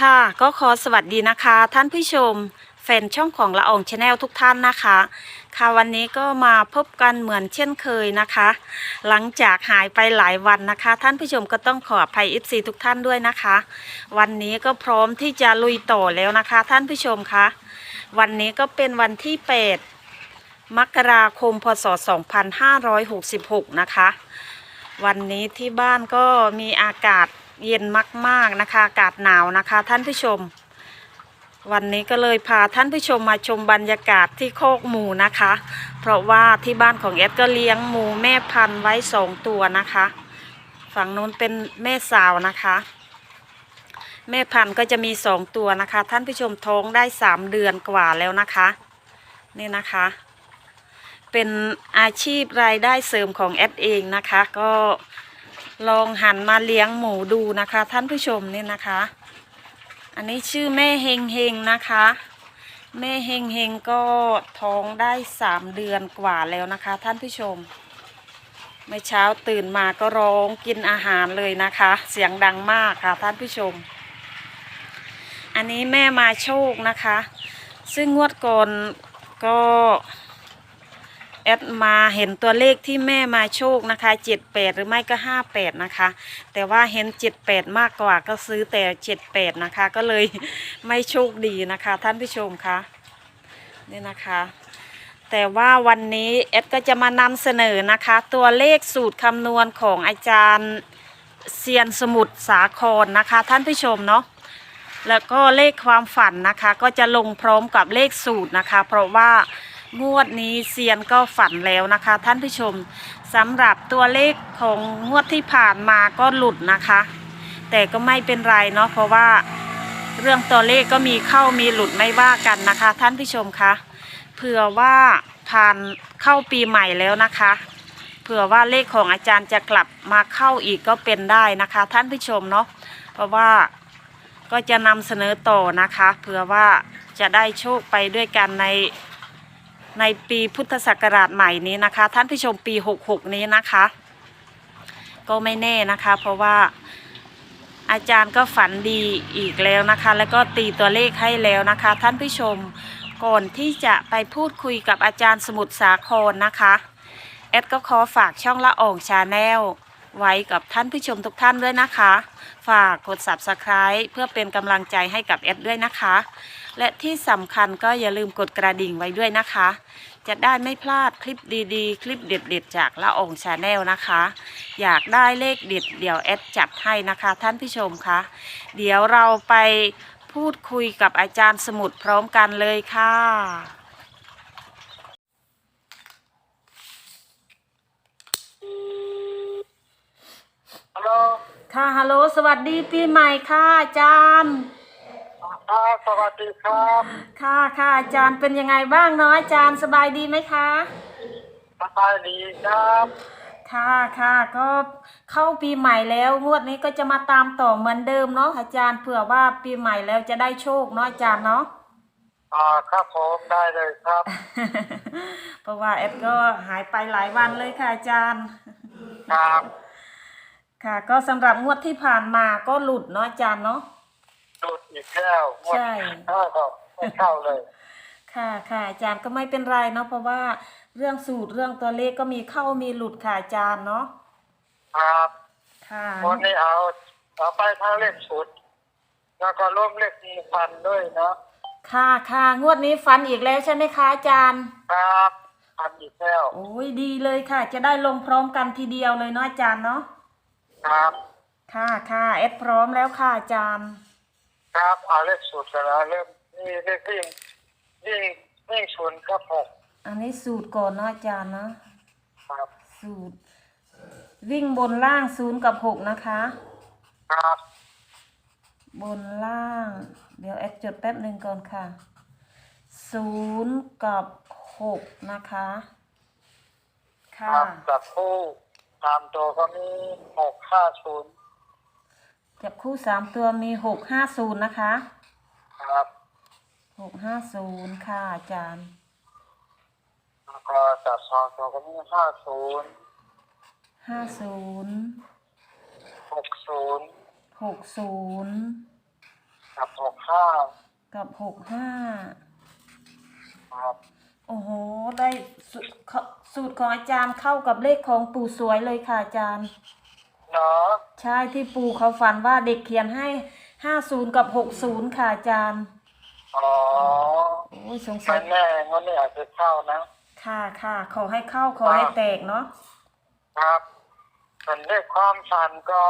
ค่ะก็ขอสวัสดีนะคะ ท่านผู้ชม แฟนช่องของละอองชาแนลทุกท่านนะคะ ค่ะวันนี้ก็มาพบกันเหมือนเช่นเคยนะคะ หลังจากหายไปหลายวันนะคะ ท่านผู้ชมก็ต้องขออภัย FC ทุกท่านด้วยนะคะ วันนี้ก็พร้อมที่จะลุยต่อแล้วนะคะ ท่านผู้ชมคะวันนี้ก็เป็นวันที่8มกราคมพศ 2566 นะคะ วันนี้ที่บ้านก็มีอากาศ เย็นมากๆนะคะ อากาศหนาวนะคะ ท่านผู้ชม วันนี้ก็เลยพาท่านผู้ชมมาชมบรรยากาศที่โคกหมูนะคะ เพราะว่าที่บ้านของเอดก็เลี้ยงหมูแม่พันธุ์ไว้สองตัวนะคะ ฝั่งนู้นเป็นแม่สาวนะคะ แม่พันธุ์ก็จะมีสองตัวนะคะ ท่านผู้ชมท้องได้สามเดือนกว่าแล้วนะคะนี่นะคะ เป็นอาชีพรายได้เสริมของแอดเองนะคะ ก็ ลองหันมาเลี้ยงหมูดูนะคะ ท่านผู้ชมนี่นะคะ อันนี้ชื่อแม่เฮงเฮงนะคะ แม่เฮงเฮงก็ท้องได้สามเดือนกว่าแล้วนะคะ ท่านผู้ชม เมื่อเช้าตื่นมาก็ร้องกินอาหารเลยนะคะ เสียงดังมากค่ะท่านผู้ชม อันนี้แม่มาโชคนะคะ ซึ่งงวดก่อนก็ แอดมาเห็นตัวเลขที่แม่มาโชคนะคะเจ็ดแปดหรือไม่ก็ห้าแปดนะคะ แต่ว่าเห็นเจ็ดแปดมากกว่าก็ซื้อแต่เจ็ดแปดนะคะ ก็เลยไม่โชคดีนะคะ ท่านผู้ชมคะนี่นะคะ แต่ว่าวันนี้แอดก็จะมานำเสนอนะคะ ตัวเลขสูตรคำนวณของอาจารย์เซียนสมุทรสาครนะคะ ท่านผู้ชมเนาะแล้วก็เลขความฝันนะคะ ก็จะลงพร้อมกับเลขสูตรนะคะ เพราะว่า งวดนี้เซียนก็ฝันแล้วนะคะ ท่านผู้ชมสำหรับตัวเลขของงวดที่ผ่านมาก็หลุดนะคะ แต่ก็ไม่เป็นไรเนาะเพราะว่าเรื่องตัวเลขก็มีเข้ามีหลุดไม่ว่ากันนะคะ ท่านผู้ชมคะเผื่อว่าผ่านเข้าปีใหม่แล้วนะคะ เผื่อว่าเลขของอาจารย์จะกลับมาเข้าอีกก็เป็นได้นะคะ ท่านผู้ชมเนาะเพราะว่าก็จะนำเสนอต่อนะคะ เผื่อว่าจะได้โชคไปด้วยกันใน ในปีพุทธศักราชใหม่นี้นะคะ ท่านผู้ชมปี 66 นี้นะคะ ก็ไม่แน่นะคะ เพราะว่าอาจารย์ก็ฝันดีอีกแล้วนะคะ แล้วก็ตีตัวเลขให้แล้วนะคะ ท่านผู้ชมก่อนที่จะไปพูดคุยกับอาจารย์สมุทรสาครนะคะแอดก็ขอฝากช่องละอ่องชาแนลไว้กับท่านผู้ชมทุกท่านด้วยนะคะ ฝากกด subscribe เพื่อเป็นกำลังใจให้กับแอดด้วยนะคะ และที่สำคัญก็อย่าลืมกดกระดิ่งไว้ด้วยนะคะ จะได้ไม่พลาดคลิปดีๆ คลิปเด็ดๆ จากละอองชาแนลนะคะ อยากได้เลขเด็ดเดี๋ยวแอดจัดให้นะคะท่านผู้ชมคะเดี๋ยวเราไปพูดคุยกับอาจารย์สมุดพร้อมกันเลยค่ะ ฮัลโหล ค่ะฮัลโหล สวัสดีปีใหม่ค่ะอาจารย์ครับ สวัสดีครับค่ะค่ะอาจารย์เป็นยังไงบ้างเนาะอาจารย์สบายดีไหมคะสบายดีครับค่ะค่ะก็เข้าปีใหม่แล้วงวดนี้ก็จะมาตามต่อเหมือนเดิมเนาะอาจารย์เผื่อว่าปีใหม่แล้วจะได้โชคเนาะอาจารย์เนาะอ่าครับผมได้เลยครับ เพราะว่าแอดก็หายไปหลายวันเลยค่ะอาจารย์ ครับ ค่ะก็สำหรับงวดที่ผ่านมาก็หลุดเนาะอาจารย์เนาะ ดูดอีกแล้วงวดใช่เข้าก็ไม่เข้าเลย ค่ะค่ะอาจารย์ก็ไม่เป็นไรเนาะเพราะว่าเรื่องสูตรเรื่องตัวเลขก็มีเข้ามีหลุดค่ะอาจารย์เนาะครับค่ะวันนี้เอาเอาไปทั้งเลขสุดแล้วก็ร่วมเลขมีพันด้วยเนาะค่ะค่ะงวดนี้ฟันอีกแล้วใช่ไหมคะอาจารย์ครับพันอีกแล้วโอ้ยดีเลยค่ะ จะได้ลงพร้อมกันทีเดียวเลยเนาะอาจารย์เนาะครับ ค่ะค่ะเอดพร้อมแล้วค่ะอาจารย์ ครับเอาเลขสุดแล้วเริ่มนี่เลขวิ่งวิ่งวิ่งศูนย์ครับหกอันนี้สูตรก่อนเนาะอาจารย์เนาะครับสูตร วิ่งบนล่างศูนย์กับหกนะคะ ครับบนล่าง เดี๋ยวแอดจดแป๊บหนึ่งก่อนค่ะศูนย์กับหกนะคะ คค่ะ รับจับคู่ตามตัวก็มีหกห้าศูนย์ จับคู่สามตัวมีหกห้าศูนย์นะคะครับหกห้าศูนย์ค่ะอาจารย์ แล้วก็จับสองตัวก็มีห้าศูนย์ห้าศูนย์หกศูนย์หกศูนย์กับหกห้ากับหกห้าครับโอ้โห ได้สูเข้าสูตรของอาจารย์เข้ากับเลขของปู่สวยเลยค่ะอาจารย์ เนาะ ใช่ที่ปู่เขาฝันว่าเด็กเขียนให้ห้าศูนย์กับหกศูนย์ค่ะอาจารย์ อ๋อโอ้ยสงสัไม่ยแน่งั้นนี่อาจจะเข้านะ ค่ะค่ะขอให้เข้าขอให้แตกเนาะครับส่วนด้วยความฝันก็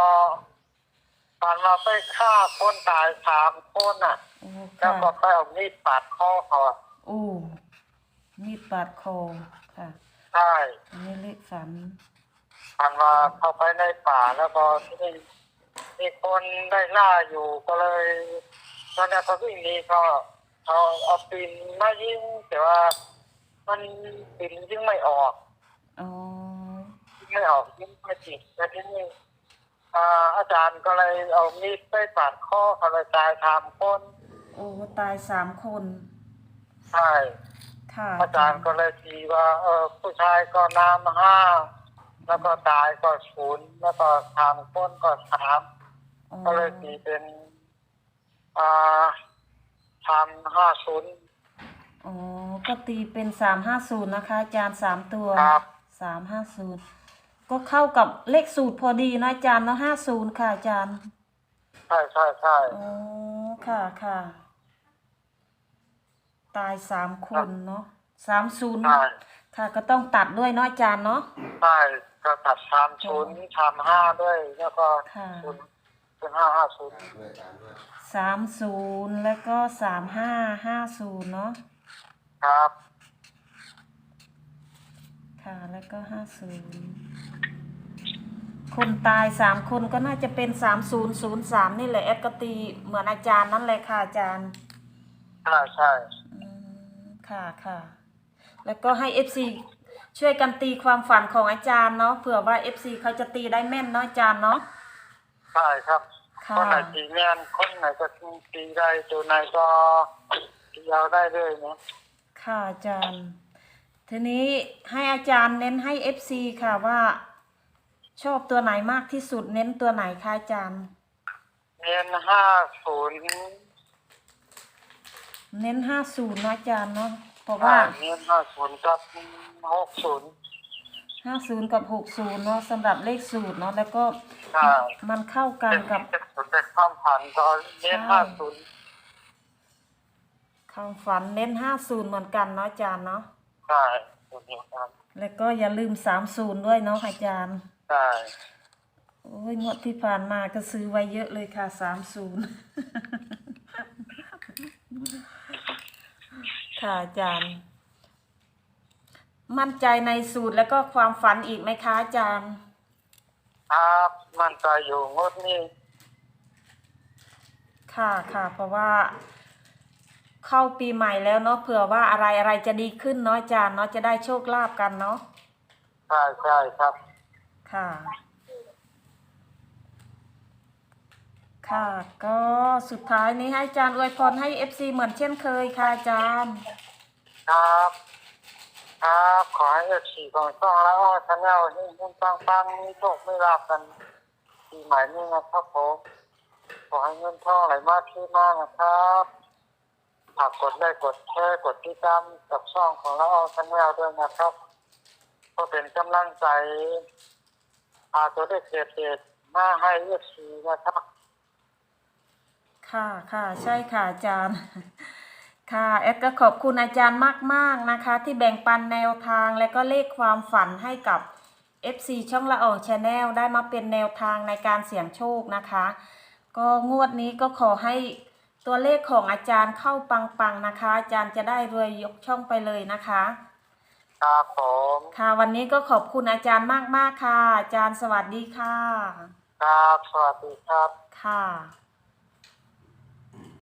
ฝันเราไปฆ่าคนตายสามคนอะ โอ้แล้วค่ะก็ไปเอามีดปาดคอเขาอะโอ้มีดปาดคอค่ะ ใช่อันนี้เลขฝัน ฝันว่าเข้าไปในป่าแล้วก็ที่นี่มีคนได้ล่าอยู่ก็เลยตอนนี้เขาวิ่งหนีก็เอาเอาปืนมายิงแต่ว่า มันปืนยิงไม่ออกอ๋อยิงไม่ออกยิงไม่ติดแล้วทีนี้อ่าอาจารย์ก็เลยเอามีดไปปาดคอเขาเลยตายสามคนโอ้ตายสามคน ใช่ค่ะอาจารย์ก็เลยทีว่าเออผู้ชายก็น้ำห้า แล้วก็ตายก็ศูนย์แล้วก็สามคนก็สามอ๋อก็เลยตีเป็นอ่าสามห้าศูนย์ อ๋อก็ตีเป็นสามห้าศูนย์นะคะอาจารย์สามตัวครับ สามห้าศูนย์ก็เข้ากับเลขสูตรพอดีนะอาจารย์เนาะห้าศูนย์ค่ะอาจารย์ใช่ใช่ใช่อ๋อค่ะค่ะ ตายสามคนเนาะสามศูนย์ใช่ค่ะก็ต้องตัดด้วยเนาะอาจารย์เนาะ ใช่ ก็ตัดสามศูนย์สามห้าด้วย แล้วก็ค่ะศูนย์ศูนย์ห้าห้าศูนย์สามศูนย์แล้วก็สามห้าห้าศูนย์เนาะครับค่ะแล้วก็ห้าศูนย์คนตายสามคนก็น่าจะเป็นสามศูนย์ศูนย์สามนี่แหละแอดก็ตีเหมือนอาจารย์นั่นเลยค่ะอาจารย์ ใช่ใช่อืมค่ะค่ะ แล้วก็ให้เอฟซี ช่วยกันตีความฝันของอาจารย์เนาะเผื่อว่าเอฟซีเขาจะตีได้แม่นเนาะอาจารย์เนาะใช่ครับค่ะคนไหนตีแม่นคนไหนก็ตีได้ตัวไหนก็ตีเอาได้เลยนะค่ะอาจารย์ ทีนี้ให้อาจารย์เน้นให้เอฟซีค่ะว่า ชอบตัวไหนมากที่สุดเน้นตัวไหนคะอาจารย์เรียนห้าศูนย์เน้นห้าศูนย์นะอาจารย์เนาะ เพราะว่าเรียนห้าศูนย์กับหกศูนย์ห้าศูนย์กับหกศูนย์เนาะสำหรับเลขสูตรเนาะแล้วก็ใช่มันเข้ากันเป็นกับเป็นสมเด็จความผันก็เรียนใช่ห้าศูนย์คำฝันเน้นห้าศูนย์เหมือนกันเนาะอาจารย์เนาะใช่ตัวเดียวกันแล้วก็อย่าลืมสามศูนย์ด้วยเนาะอาจารย์ใช่โอ้ยงวดที่ผ่านมาก็ซื้อไว้เยอะเลยค่ะสามศูนย์ ค่ะอาจารย์ มั่นใจในสูตรแล้วก็ความฝันอีกไหมคะอาจารย์ ครับมันจะอยู่งดนี้ค่ะค่ะ เพราะว่า เข้าปีใหม่แล้วเนาะเผื่อว่าอะไรอะไรจะดีขึ้นเนาะอาจารย์เนาะจะได้โชคลาภกันเนาะใช่ใช่ครับ ค่ะ ค่ะ ก็สุดท้ายนี้ให้อาจารย์อวยพรให้เอฟซีเหมือนเช่นเคยค่ะอาจารย์ ครับ ครับขอให้เอฟซีของช่องแล้วอ้อชาแนลให้หุ้นปังปังมีโชคไม่ลาบกันปีใหม่นี้นะครับผมขอให้เงินทองไหลมาที่มากนะครับฝากกดไลค์กดแชร์กดติดตามกับช่องของเราอ้อชาแนลด้วยนะครับก็เป็นกำลังใจพาตัวได้เกียรติมาให้เอฟซีนะครับ ค่ะค่ะใช่ค่ะอาจารย์ ค่ะแอดก็ขอบคุณอาจารย์มาก ๆ นะคะ ที่แบ่งปันแนวทางและก็เลขความฝันให้กับ FC ช่องละอองชาแนลได้มาเป็นแนวทางในการเสี่ยงโชคนะคะ ก็งวดนี้ก็ขอให้ตัวเลขของอาจารย์เข้าปัง ๆ นะคะ อาจารย์จะได้รวยยกช่องไปเลยนะคะ ครับผมค่ะ วันนี้ก็ขอบคุณอาจารย์มาก ๆ ค่ะ อาจารย์สวัสดีค่ะ ครับสวัสดีครับค่ะ